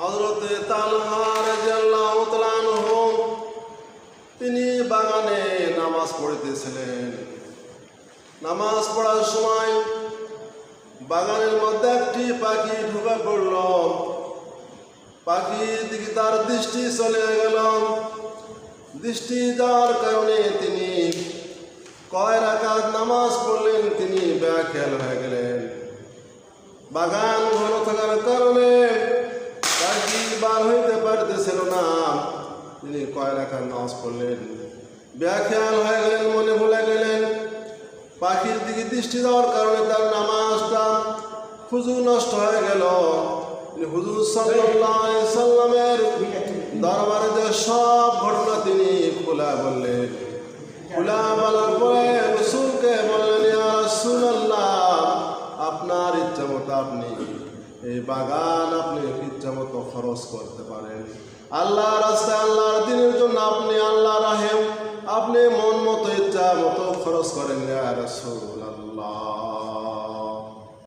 হজরতে তিনি বাগানে নামাজ পড়িতেছিলেন। নামাজ পড়ার সময় বাগানের মধ্যে একটি পাখি ঢুকে পড়ল। পাখির দিকে তার দৃষ্টি চলে গেল। দৃষ্টি যাওয়ার কারণে তিনি কয় রাকাত নামাজ পড়লেন, তিনি ব্যাখ্যাল হয়ে গেলেন। বাগান ঘন থাকার কারণে বার হইতে পারতেছিল না। তিনি কয় রাখার নামাজ পড়লেন। ব্যাখ্যাল হয়ে গেলেন, মনে ভুলে গেলেন। পাখির দিকে দৃষ্টি দেওয়ার কারণে তার নামাজটা খুজু নষ্ট হয়ে গেল। হুজুর সাল্লামের দরবারে যে সব ঘটনা তিনি খোলা বললেন। খোলা বলার পরে রসুলকে বললেন আপনার ইচ্ছা মতো আপনি এই বাগান, আপনি ইচ্ছা মতো খরচ করতে পারেন। আল্লাহ রাস্তায় আল্লাহর দিনের জন্য আপনি আল্লাহ রাহেম, আপনি মন মতো ইচ্ছা মতো খরচ করেন। রাসূলুল্লাহ।